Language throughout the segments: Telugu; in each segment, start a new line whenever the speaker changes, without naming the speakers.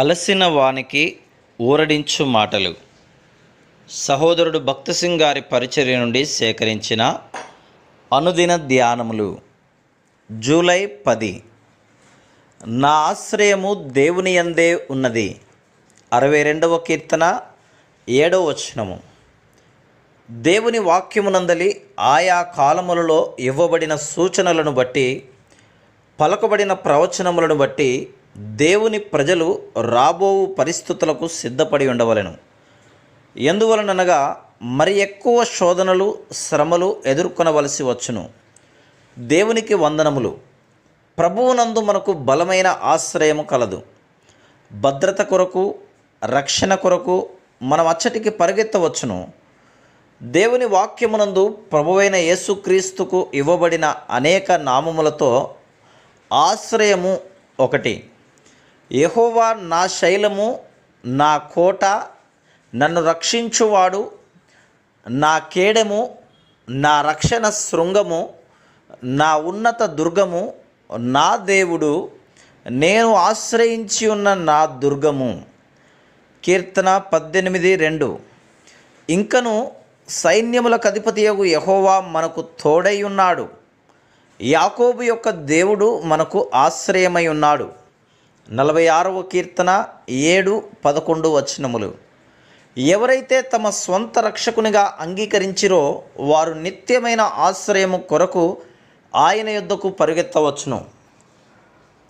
అలసిన వానికి ఊరడించు మాటలు. సహోదరుడు భక్తసింగ్ గారి పరిచర్య నుండి సేకరించిన అనుదిన ధ్యానములు. జూలై పది. నా ఆశ్రయము దేవుని అందే ఉన్నది. అరవై రెండవ కీర్తన ఏడవ వచనము. దేవుని వాక్యమునందలి ఆయా కాలములలో ఇవ్వబడిన సూచనలను బట్టి పలకబడిన ప్రవచనములను బట్టి దేవుని ప్రజలు రాబోవు పరిస్థితులకు సిద్ధపడి ఉండవలెను. ఎందువలనగా మరి ఎక్కువ శోధనలు శ్రమలు ఎదుర్కొనవలసి వచ్చును. దేవునికి వందనములు. ప్రభువునందు మనకు బలమైన ఆశ్రయము కలదు. భద్రత కొరకు రక్షణ కొరకు మనం అచ్చటికి పరిగెత్తవచ్చును. దేవుని వాక్యమునందు ప్రభువైన యేసుక్రీస్తుకు ఇవ్వబడిన అనేక నామములతో ఆశ్రయము ఒకటి. యహోవా నా శైలము నా కోట నన్ను రక్షించువాడు. నా కేడము నా రక్షణ శృంగము నా ఉన్నత దుర్గము నా దేవుడు. నేను ఆశ్రయించి ఉన్న నా దుర్గము. కీర్తన పద్దెనిమిది రెండు. ఇంకను సైన్యములకు అధిపతియగు యహోవా మనకు తోడై ఉన్నాడు. యాకోబు యొక్క దేవుడు మనకు ఆశ్రయమై ఉన్నాడు. నలభై ఆరవ కీర్తన ఏడు పదకొండు వచనములు. ఎవరైతే తమ స్వంత రక్షకునిగా అంగీకరించిరో వారు నిత్యమైన ఆశ్రయము కొరకు ఆయన యుద్ధకు పరిగెత్తవచ్చును.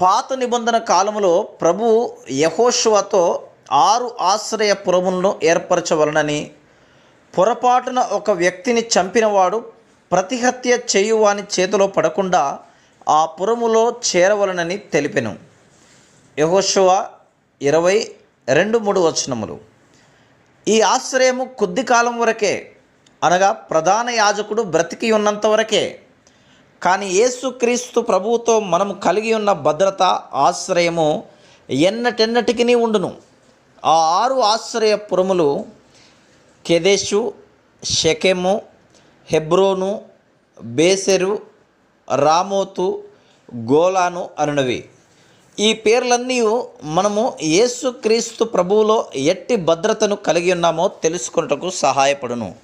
పాత నిబంధన కాలములో ప్రభు యహోషువతో ఆరు ఆశ్రయ పురములను ఏర్పరచవలనని పొరపాటున ఒక వ్యక్తిని చంపినవాడు ప్రతిహత్య చేయువాని చేతిలో పడకుండా ఆ పురములో చేరవలనని తెలిపెను. యహోషువ ఇరవై రెండు మూడు వచనములు. ఈ ఆశ్రయము కొద్ది కాలం వరకే అనగా ప్రధాన యాజకుడు బ్రతికి ఉన్నంత వరకే కానీ యేసుక్రీస్తు ప్రభువుతో మనము కలిగి ఉన్న భద్రత ఆశ్రయము ఎన్నటెన్నటికి ఉండును. ఆ ఆరు ఆశ్రయ పురములు కెదెషు షెకెము హెబ్రోను బేసెరు రామోతు గోలాను అనునవి. ఈ పేర్లన్నీ మనము యేసుక్రీస్తు ప్రభువులో ఎట్టి భద్రతను కలిగి ఉన్నామో తెలుసుకొనుటకు సహాయపడును.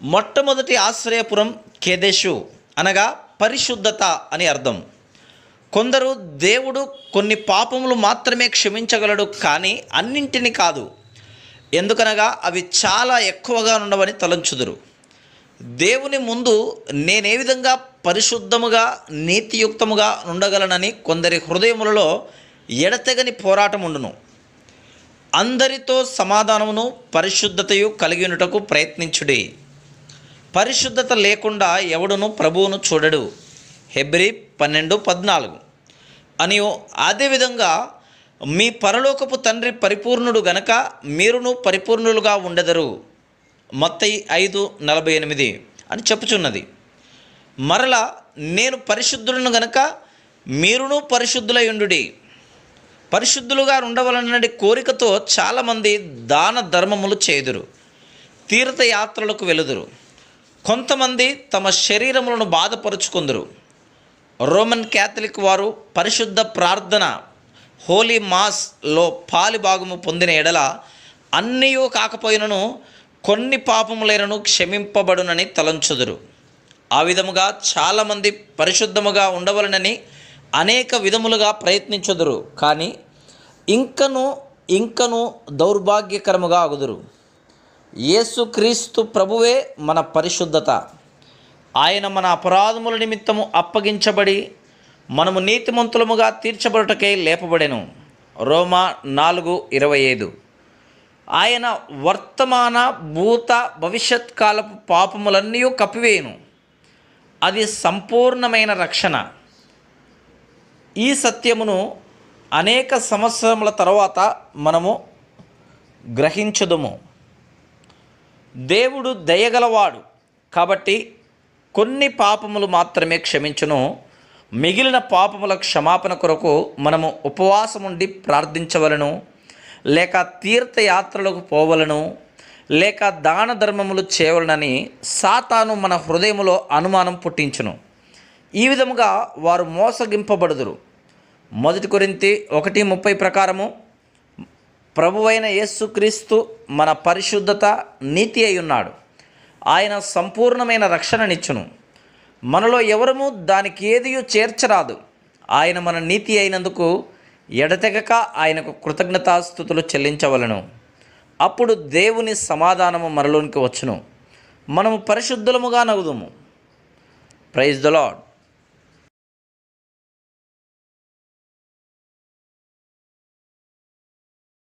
మొట్టమొదటి ఆశ్రయపురం కేదేశు అనగా పరిశుద్ధత అని అర్థం. కొందరు దేవుడు కొన్ని పాపములు మాత్రమే క్షమించగలడు కానీ అన్నింటినీ కాదు. ఎందుకనగా అవి చాలా ఎక్కువగా ఉండవని తలంచుదురు. దేవుని ముందు నేనే విధంగా పరిశుద్ధముగా నీతియుక్తముగా ఉండగలనని కొందరి హృదయములలో ఎడతెగని పోరాటం ఉండును అందరితో సమాధానమును పరిశుద్ధతయు కలిగి ప్రయత్నించుడి. పరిశుద్ధత లేకుండా ఎవడును ప్రభువును చూడడు. హెబ్రి పన్నెండు పద్నాలుగు. అని అదేవిధంగా మీ పరలోకపు తండ్రి పరిపూర్ణుడు గనక మీరును పరిపూర్ణులుగా ఉండెదరు. మొత్తయి ఐదు నలభై ఎనిమిది అని చెప్పుచున్నది. మరలా నేను పరిశుద్ధులను గనక మీరును పరిశుద్ధులై ఉండుడి. పరిశుద్ధులుగా ఉండవలనని కోరికతో చాలామంది దాన ధర్మములు చేదురు తీర్థయాత్రలకు వెలుదురు కొంతమంది తమ శరీరములను బాధపరుచుకుందరు. రోమన్ క్యాథలిక్ వారు పరిశుద్ధ ప్రార్థన హోలీ మాస్లో పాలి భాగము పొందిన ఎడల అన్నయూ కాకపోయినను కొన్ని పాపములైనను క్షమింపబడునని తలంచుదురు. ఆ విధముగా చాలామంది పరిశుద్ధముగా ఉండవలనని అనేక విధములుగా ప్రయత్నించుదురు. కానీ ఇంకను ఇంకను దౌర్భాగ్యకరముగా అగుదురు యేసుక్రీస్తు ప్రభువే మన పరిశుద్ధత. ఆయన మన అపరాధముల నిమిత్తము అప్పగించబడి మనము నీతిమంతులముగా తీర్చబడుటకై లేపబడెను. రోమా నాలుగు ఇరవై ఐదు. ఆయన వర్తమాన భూత భవిష్యత్ కాలపు పాపములన్నీ కప్పివేయును. అది సంపూర్ణమైన రక్షణ. ఈ సత్యమును అనేక సంవత్సరముల తర్వాత మనము గ్రహించదుము. దేవుడు దయగలవాడు కాబట్టి కొన్ని పాపములు మాత్రమే క్షమించును. మిగిలిన పాపముల క్షమాపణ కొరకు మనము ఉపవాసం ఉండి ప్రార్థించవలను. లేక తీర్థయాత్రలకు పోవలను లేక దాన ధర్మములు చేయవలనని సాతాను మన హృదయములో అనుమానం పుట్టించును. ఈ విధముగా వారు మోసగింపబడుదురు. మొదటి కొరింతి ఒకటి ముప్పై ప్రకారము ప్రభువైన యేసుక్రీస్తు మన పరిశుద్ధత నీతి అయి ఉన్నాడు ఆయన సంపూర్ణమైన రక్షణనిచ్చును. మనలో ఎవరము దానికి ఏదియూ చేర్చరాదు. ఆయన మన నీతి అయినందుకు ఎడతెగక ఆయనకు కృతజ్ఞతాస్థుతులు చెల్లించవలను. అప్పుడు దేవుని సమాధానము మనలోనికి వచ్చును. మనము పరిశుద్ధులముగా నవ్వుదుము. Praise the Lord